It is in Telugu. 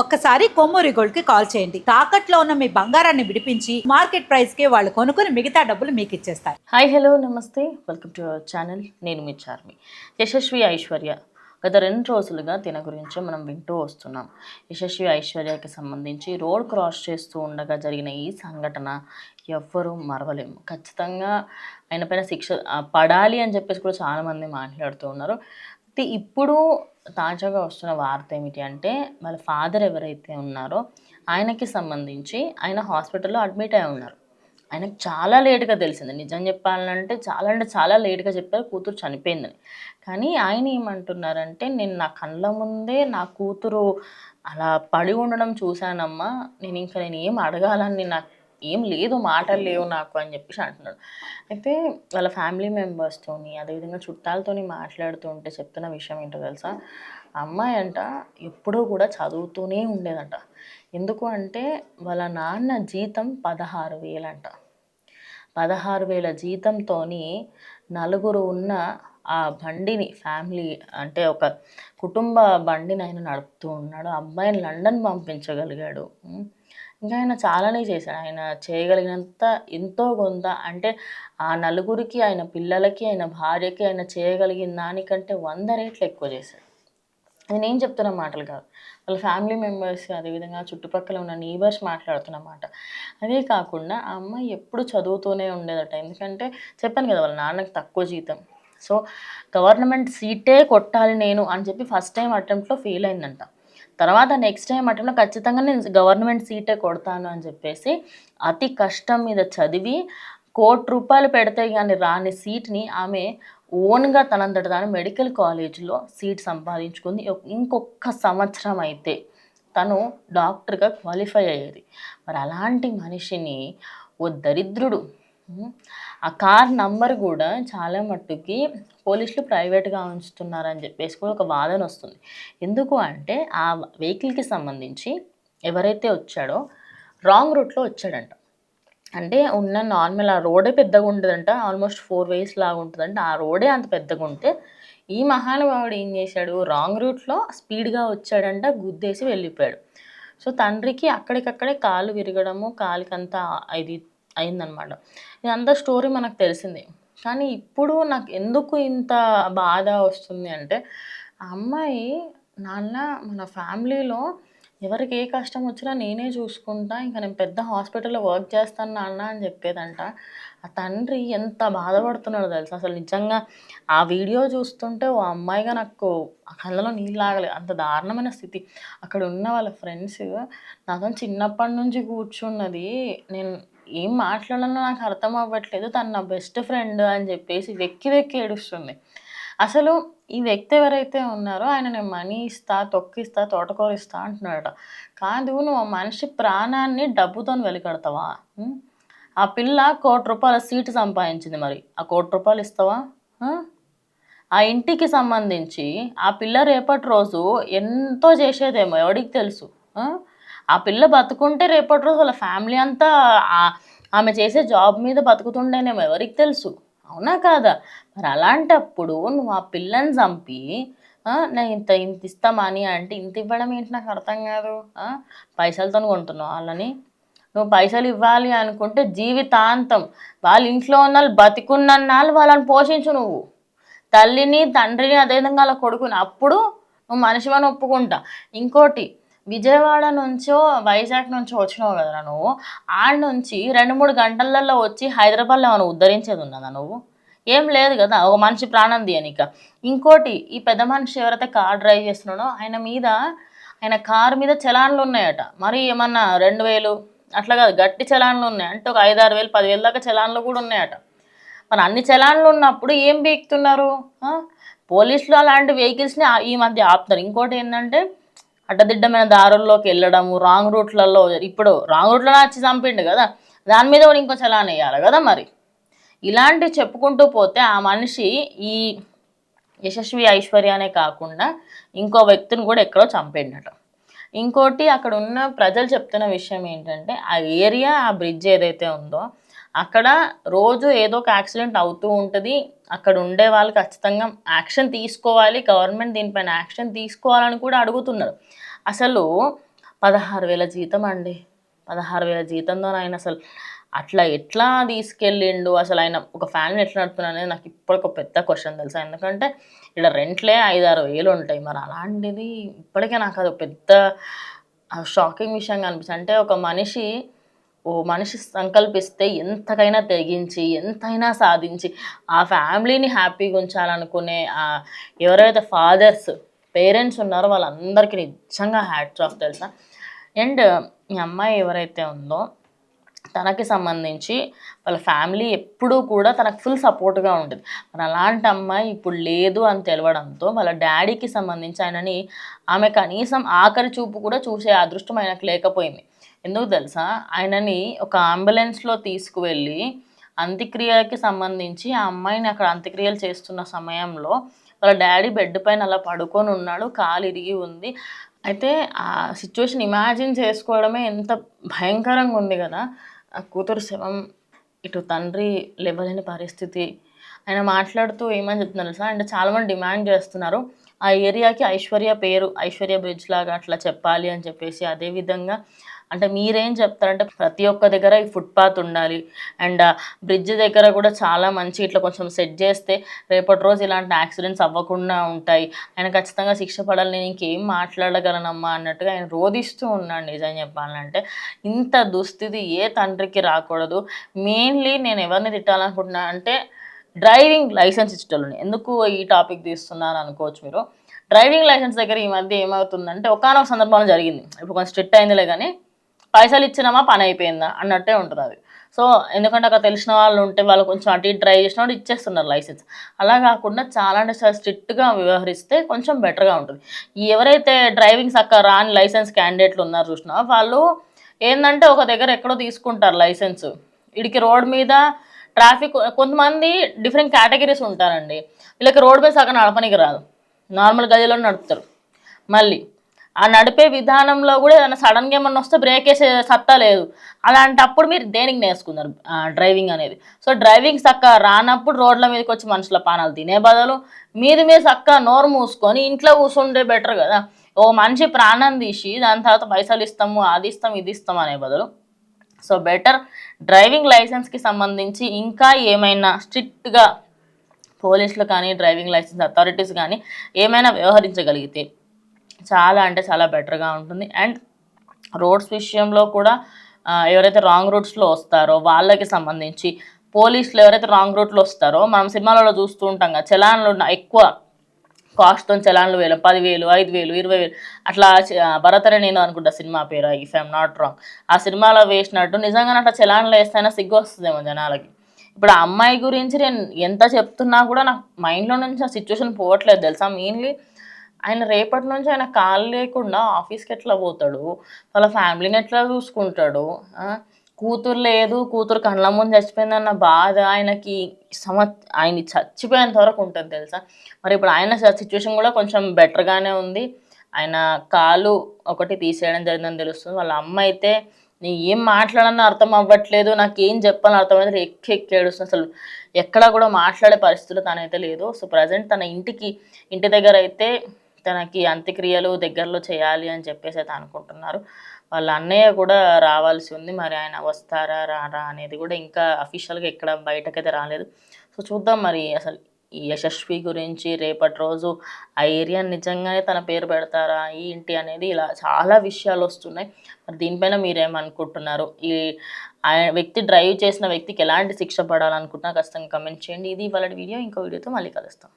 ఒక్కసారి కొమ్మూరి గోల్డ్కి కాల్ చేయండి. తాకట్లో ఉన్న మీ బంగారాన్ని విడిపించి మార్కెట్ ప్రైస్కి వాళ్ళు కొనుక్కుని మిగతా డబ్బులు మీకు ఇచ్చేస్తారు. Hi hello namaste. Welcome to our channel. నేను మీ చార్మి. యశస్వి ఐశ్వర్య. గత రెండు రోజులుగా తిన గురించి మనం వింటూ వస్తున్నాం. యశస్వి ఐశ్వర్యకి సంబంధించి రోడ్ క్రాస్ చేస్తూ ఉండగా జరిగిన ఈ సంఘటన ఎవ్వరూ మరవలేము. ఖచ్చితంగా ఆయన పైన శిక్ష పడాలి అని చెప్పేసి కూడా చాలామంది మాట్లాడుతూ ఉన్నారు. అయితే ఇప్పుడు తాజాగా వస్తున్న వార్త ఏమిటి అంటే వాళ్ళ ఫాదర్ ఎవరైతే ఉన్నారో ఆయనకి సంబంధించి ఆయన హాస్పిటల్లో అడ్మిట్ అయి ఉన్నారు. ఆయనకు చాలా లేట్గా తెలిసింది. నిజం చెప్పాలంటే చాలా అంటే చాలా లేట్గా చెప్పారు. కూతురు చనిపోయిందని. కానీ ఆయన ఏమంటున్నారంటే నేను నా కళ్ళ ముందే నా కూతురు అలా పడి ఉండడం చూశానమ్మా. నేను ఇంకా నేను ఏం అడగాలని నాకు ఏం లేదు మాటలు లేవు నాకు అని చెప్పేసి అంటున్నాడు. అయితే వాళ్ళ ఫ్యామిలీ మెంబర్స్తోని అదేవిధంగా చుట్టాలతోని మాట్లాడుతూ ఉంటే చెప్తున్న విషయం ఏంటో తెలుసా? అమ్మాయి అంట ఎప్పుడూ కూడా చదువుతూనే ఉండేదంట. ఎందుకు అంటే వాళ్ళ నాన్న జీతం పదహారు వేలంట. పదహారు వేల జీతంతో నలుగురు ఉన్న ఆ బండిని ఫ్యామిలీ అంటే ఒక కుటుంబ బండిని ఆయన నడుపుతూ ఉన్నాడు. ఆ అబ్బాయిని లండన్ పంపించగలిగాడు. ఇంకా ఆయన చాలానే చేశాడు. ఆయన చేయగలిగినంత ఎంతో కొంత అంటే ఆ నలుగురికి ఆయన పిల్లలకి ఆయన భార్యకి ఆయన చేయగలిగిన దానికంటే వంద రేట్లు ఎక్కువ చేశాడు. నేను ఏం చెప్తున్న మాటలు కాదు. వాళ్ళ ఫ్యామిలీ మెంబర్స్ అదేవిధంగా చుట్టుపక్కల ఉన్న నీబర్స్ మాట్లాడుతున్న మాట. అదే కాకుండా ఆ అమ్మాయి ఎప్పుడు చదువుతూనే ఉండేదట. ఎందుకంటే చెప్పాను కదా వాళ్ళ నాన్నకి తక్కువ జీతం. సో గవర్నమెంట్ సీటే కొట్టాలి నేను అని చెప్పి ఫస్ట్ టైం అటెంప్ట్లో ఫెయిల్ అయిందంట. తర్వాత నెక్స్ట్ టైం అటెంప్ట్లో ఖచ్చితంగా నేను గవర్నమెంట్ సీటే కొడతాను అని చెప్పేసి అతి కష్టం మీద చదివి కోటి రూపాయలు పెడితే కానీ రాని సీట్ని ఆమె ఓన్గా తనంతట తాను మెడికల్ కాలేజ్లో సీట్ సంపాదించుకుంది. ఇంకొక సంవత్సరం అయితే తను డాక్టర్గా క్వాలిఫై అయ్యేది. మరి అలాంటి మనిషిని ఓ దరిద్రుడు ఆ కార్ నంబర్ కూడా చాలా మట్టుకి పోలీసులు ప్రైవేట్గా ఉంచుతున్నారని చెప్పేసి కూడా ఒక వాదన వస్తుంది. ఎందుకు అంటే ఆ వెహికల్కి సంబంధించి ఎవరైతే వచ్చాడో రాంగ్ రూట్లో వచ్చాడంట. అంటే ఉన్న నార్మల్ ఆ రోడే పెద్దగా ఉంటుందంట ఆల్మోస్ట్ ఫోర్ వేస్ లాగా ఉంటుందంట. ఆ రోడే అంత పెద్దగా ఉంటే ఈ మహానుభావుడు ఏం చేశాడు? రాంగ్ రూట్లో స్పీడ్గా వచ్చాడంట గుద్దేసి వెళ్ళిపోయాడు. సో తండ్రికి అక్కడికక్కడే కాలు విరగడము కాలుకంతా ఇది అయిందనమాట. ఇదంతా స్టోరీ మనకు తెలిసింది. కానీ ఇప్పుడు నాకు ఎందుకు ఇంత బాధ వస్తుంది అంటే ఆ అమ్మాయి నాన్న మన ఫ్యామిలీలో ఎవరికి ఏ కష్టం వచ్చినా నేనే చూసుకుంటా ఇంకా నేను పెద్ద హాస్పిటల్లో వర్క్ చేస్తాను నాన్న అని చెప్పేదంట. ఆ తండ్రి ఎంత బాధపడుతున్నాడో తెలుసు? అసలు నిజంగా ఆ వీడియో చూస్తుంటే ఓ అమ్మాయిగా నాకు ఆ కళ్ళలో నీళ్ళు ఆగలేదు అంత దారుణమైన స్థితి. అక్కడ ఉన్న వాళ్ళ ఫ్రెండ్స్ నాతో చిన్నప్పటి నుంచి కూర్చున్నది. నేను ఏం మాట్లాడాలో నాకు అర్థం అవ్వట్లేదు. తను నా బెస్ట్ ఫ్రెండ్ అని చెప్పేసి వెక్కి వెక్కి ఏడుస్తుంది. అసలు ఈ వ్యక్తి ఎవరైతే ఉన్నారో ఆయన నేను మనీ ఇస్తా తొక్కిస్తా తోటకూర ఇస్తా అంటున్నాడట. కాదు నువ్వు ఆ మనిషి ప్రాణాన్ని డబ్బుతో వెలికడతావా? ఆ పిల్ల కోటి రూపాయల సీటు సంపాదించింది మరి. ఆ కోటి రూపాయలు ఇస్తావా? ఆ? ఇంటికి సంబంధించి ఆ పిల్ల రేపటి రోజు ఎంతో చేసేదేమో ఎవడికి తెలుసు? ఆ? పిల్ల బతుకుంటే రేపటి రోజు వాళ్ళ ఫ్యామిలీ అంతా ఆమె చేసే జాబ్ మీద బతుకుతుండేనేమో ఎవరికి తెలుసు. అవునా కాదా? మరి అలాంటప్పుడు నువ్వు ఆ పిల్లని చంపి నేను ఇంత ఇంత ఇస్తామని అంటే ఇంత ఇవ్వడం ఏంటి నాకు అర్థం కాదు. పైసలతో కొంటున్నావు వాళ్ళని. నువ్వు పైసలు ఇవ్వాలి అనుకుంటే జీవితాంతం వాళ్ళ ఇంట్లో ఉన్న వాళ్ళు బతికున్నన్నాళ్ళు వాళ్ళని పోషించు నువ్వు. తల్లిని తండ్రిని అదేవిధంగా వాళ్ళ కొడుకుని. అప్పుడు నువ్వు మనిషివని ఒప్పుకుంటా. ఇంకోటి విజయవాడ నుంచో వైజాగ్ నుంచో వచ్చినావు కదరా నువ్వు. ఆడ నుంచి రెండు మూడు గంటలలో వచ్చి హైదరాబాద్లో ఏమైనా ఉద్ధరించేది ఉన్నదా నువ్వు? ఏం లేదు కదా ఒక మనిషి ప్రాణం తీయనిక. ఇంకోటి ఈ పెద్ద మనిషి ఎవరైతే కార్ డ్రైవ్ చేస్తున్నాడో ఆయన మీద ఆయన కారు మీద చలాన్లు ఉన్నాయట. మరి ఏమన్నా రెండు వేలు అట్లా కాదు గట్టి చలాన్లు ఉన్నాయి. అంటే ఒక ఐదు ఆరు వేలు పదివేల దాకా చలాన్లు కూడా ఉన్నాయట. మరి అన్ని చలాన్లు ఉన్నప్పుడు ఏం బీక్తున్నారు? పోలీసులు అలాంటి వెహికల్స్ని ఈ మధ్య ఆపుతారు. ఇంకోటి ఏంటంటే అడ్డదిడ్డమైన దారుల్లోకి వెళ్ళడము రాంగ్ రూట్లలో ఇప్పుడు రాంగ్ రూట్లో వచ్చి చంపిండు కదా దాని మీద కూడా ఇంకో చలాన్ వేయాలి కదా మరి. ఇలాంటివి చెప్పుకుంటూ పోతే ఆ మనిషి ఈ యశస్వి ఐశ్వర్యనే కాకుండా ఇంకో వ్యక్తిని కూడా ఎక్కడో చంపిండట. ఇంకోటి అక్కడ ఉన్న ప్రజలు చెప్తున్న విషయం ఏంటంటే ఆ ఏరియా ఆ బ్రిడ్జ్ ఏదైతే ఉందో అక్కడ రోజు ఏదో ఒక యాక్సిడెంట్ అవుతూ ఉంటుంది. అక్కడ ఉండే వాళ్ళు ఖచ్చితంగా యాక్షన్ తీసుకోవాలి. గవర్నమెంట్ దీనిపైన యాక్షన్ తీసుకోవాలని కూడా అడుగుతున్నారు. అసలు పదహారు వేల జీతం అండి. పదహారు వేల జీతంతో ఆయన అసలు అట్లా ఎట్లా తీసుకెళ్ళిండు? అసలు ఆయన ఒక ఫ్యామిలీ ఎట్లా నడుపుతున్నా అనేది నాకు ఇప్పటికి ఒక పెద్ద క్వశ్చన్ తెలుసా? ఎందుకంటే ఇక్కడ రెంట్లే ఐదారు వేలు ఉంటాయి. మరి అలాంటిది ఇప్పటికే నాకు అది ఒక పెద్ద షాకింగ్ విషయంగా అనిపిస్తుంది. అంటే ఒక మనిషి ఓ మనిషి సంకల్పిస్తే ఎంతకైనా తెగించి ఎంతైనా సాధించి ఆ ఫ్యామిలీని హ్యాపీగా ఉంచాలనుకునే ఎవరైతే ఫాదర్స్ పేరెంట్స్ ఉన్నారో వాళ్ళందరికీ నిజంగా హ్యాట్స్ ఆఫ్ తెలుసా? అండ్ ఈ అమ్మాయి ఎవరైతే ఉందో తనకి సంబంధించి వాళ్ళ ఫ్యామిలీ ఎప్పుడూ కూడా తనకు ఫుల్ సపోర్ట్గా ఉంటుంది. మరి అలాంటి అమ్మాయి ఇప్పుడు లేదు అని తెలవడంతో వాళ్ళ డాడీకి సంబంధించి ఆయనని ఆమె కనీసం ఆఖరి చూపు కూడా చూసే అదృష్టం ఆయనకు లేకపోయింది. ఎందుకు తెలుసా? ఆయనని ఒక అంబులెన్స్లో తీసుకువెళ్ళి అంత్యక్రియకి సంబంధించి ఆ అమ్మాయిని అక్కడ అంత్యక్రియలు చేస్తున్న సమయంలో వాళ్ళ డాడీ బెడ్ పైన అలా పడుకొని ఉన్నాడు కాలు ఇరిగి ఉంది. అయితే ఆ సిచ్యువేషన్ ఇమాజిన్ చేసుకోవడమే ఎంత భయంకరంగా ఉంది కదా? ఆ కూతురు శవం ఇటు తండ్రి లేవలేని పరిస్థితి. ఆయన మాట్లాడుతూ ఏమని చెప్తున్నారు సార్ అంటే చాలామంది డిమాండ్ చేస్తున్నారు. ఆ ఏరియాకి ఐశ్వర్య పేరు ఐశ్వర్య బ్రిడ్జ్ లాగా అట్లా చెప్పాలి అని చెప్పేసి అదేవిధంగా అంటే మీరేం చెప్తారంటే ప్రతి ఒక్క దగ్గర ఈ ఫుట్పాత్ ఉండాలి. అండ్ బ్రిడ్జ్ దగ్గర కూడా చాలా మంచి ఇట్లా కొంచెం సెట్ చేస్తే రేపటి రోజు ఇలాంటి యాక్సిడెంట్స్ అవ్వకుండా ఉంటాయి. ఆయన ఖచ్చితంగా శిక్ష పడాలి నేను ఇంకేం మాట్లాడగలనమ్మా అన్నట్టుగా ఆయన రోధిస్తూ ఉన్నాడు నిజం చెప్పాలంటే. ఇంత దుస్థితి ఏ తండ్రికి రాకూడదు. మెయిన్లీ నేను ఎవరిని తిట్టాలనుకుంటున్నా అంటే డ్రైవింగ్ లైసెన్స్ ఇచ్చేటోళ్ళని. ఎందుకు ఈ టాపిక్ తీస్తున్నాను అనుకోవచ్చు మీరు? డ్రైవింగ్ లైసెన్స్ దగ్గర ఈ మధ్య ఏమవుతుందంటే ఒకనొక సందర్భంలో జరిగింది. ఇప్పుడు కొంచెం స్ట్రిక్ట్ అయిందిలే కానీ పైసలు ఇచ్చినామా పని అయిపోయిందా అన్నట్టే ఉంటుంది అది. సో ఎందుకంటే అక్కడ తెలిసిన వాళ్ళు ఉంటే వాళ్ళు కొంచెం అటు ఇటు డ్రైవ్ చేసిన వాళ్ళు ఇచ్చేస్తున్నారు లైసెన్స్. అలా కాకుండా చాలా అంటే చాలా స్ట్రిక్ట్గా వ్యవహరిస్తే కొంచెం బెటర్గా ఉంటుంది. ఎవరైతే డ్రైవింగ్ సక్క రాని లైసెన్స్ క్యాండిడేట్లు ఉన్నారు చూసినా వాళ్ళు ఏంటంటే ఒక దగ్గర ఎక్కడో తీసుకుంటారు లైసెన్స్. ఇడికి రోడ్ మీద ట్రాఫిక్ కొంతమంది డిఫరెంట్ కేటగిరీస్ ఉంటారండి. వీళ్ళకి రోడ్డు మీద సగం నడపనికి రాదు. నార్మల్ గదిలో నడుపుతారు. మళ్ళీ ఆ నడిపే విధానంలో కూడా ఏదైనా సడన్గా ఏమన్నా వస్తే బ్రేక్ వేసే సత్తా లేదు. అలాంటప్పుడు మీరు దేనికి నేర్చుకున్నారు? డ్రైవింగ్ అనేది. సో డ్రైవింగ్ చక్క రానప్పుడు రోడ్ల మీదకి వచ్చి మనుషుల పానాలు తినే బదులు మీది మీద చక్క నోరు మూసుకొని ఇంట్లో కూర్చుంటే బెటర్ కదా. ఓ మనిషి ప్రాణం తీసి దాని తర్వాత పైసలు ఇస్తాము అది ఇస్తాం ఇది ఇస్తాం అనే బదులు సో బెటర్ డ్రైవింగ్ లైసెన్స్కి సంబంధించి ఇంకా ఏమైనా స్ట్రిక్ట్గా పోలీసులు కానీ డ్రైవింగ్ లైసెన్స్ అథారిటీస్ కానీ ఏమైనా వ్యవహరించగలిగితే చాలా అంటే చాలా బెటర్గా ఉంటుంది. అండ్ రోడ్స్ విషయంలో కూడా ఎవరైతే రాంగ్ రూట్స్లో వస్తారో వాళ్ళకి సంబంధించి పోలీసులు ఎవరైతే రాంగ్ రూట్లో వస్తారో మనం సినిమాలలో చూస్తూ ఉంటాం కదా చలాన్లు ఉన్న- ఎక్కువ కాస్ట్తో చలాన్లు వేలు పదివేలు ఐదు వేలు ఇరవై వేలు అట్లా చ- భరతరే నేను అనుకుంటా సినిమా పేరు ఇఫ్ ఐఎమ్ నాట్ రాంగ్. ఆ సినిమాలో వేసినట్టు నిజంగానే అట్లా చలాన్లు వేస్తేనే సిగ్గు వస్తుందేమో జనాలకి. ఇప్పుడు ఆ అమ్మాయి గురించి నేను ఎంత చెప్తున్నా కూడా నాకు మైండ్లో నుంచి ఆ సిచ్యువేషన్ పోవట్లేదు తెలుసా? మెయిన్లీ ఆయన రేపటి నుంచి ఆయన కాలు లేకుండా ఆఫీస్కి ఎట్లా పోతాడు? వాళ్ళ ఫ్యామిలీని ఎట్లా చూసుకుంటాడు? కూతురు లేదు కూతురు కళ్ళ ముందు చచ్చిపోయిందన్న బాధ ఆయనకి సమ ఆయన చచ్చిపోయేంత వరకు ఉంటుంది తెలుసా? మరి ఇప్పుడు ఆయన సిచ్యువేషన్ కూడా కొంచెం బెటర్గానే ఉంది. ఆయన కాలు ఒకటి తీసేయడం జరిగిందని తెలుస్తుంది. వాళ్ళ అమ్మ అయితే నీ ఏం మాట్లాడని అర్థం అవ్వట్లేదు నాకు ఏం చెప్పాలని అర్థమైతే ఎక్కి ఎక్కి ఏడుస్తుంది. అసలు ఎక్కడ కూడా మాట్లాడే పరిస్థితులు తనైతే లేదు. సో ప్రజెంట్ తన ఇంటికి ఇంటి దగ్గర అయితే తనకి అంత్యక్రియలు దగ్గరలో చేయాలి అని చెప్పేసి అయితే అనుకుంటున్నారు. వాళ్ళ అన్నయ్య కూడా రావాల్సి ఉంది. మరి ఆయన వస్తారా రారా అనేది కూడా ఇంకా అఫీషియల్గా ఎక్కడ బయటకైతే రాలేదు. సో చూద్దాం మరి అసలు ఈ యశస్వి గురించి రేపటి రోజు ఆ ఏరియా నిజంగానే తన పేరు పెడతారా ఏంటి అనేది ఇలా చాలా విషయాలు వస్తున్నాయి. మరి దీనిపైన మీరేమనుకుంటున్నారు? ఈ ఆయన వ్యక్తి డ్రైవ్ చేసిన వ్యక్తికి ఎలాంటి శిక్ష పడాలనుకుంటున్నా ఖచ్చితంగా కమెంట్ చేయండి. ఇది వాళ్ళ వీడియో. ఇంకో వీడియోతో మళ్ళీ కలుస్తాం.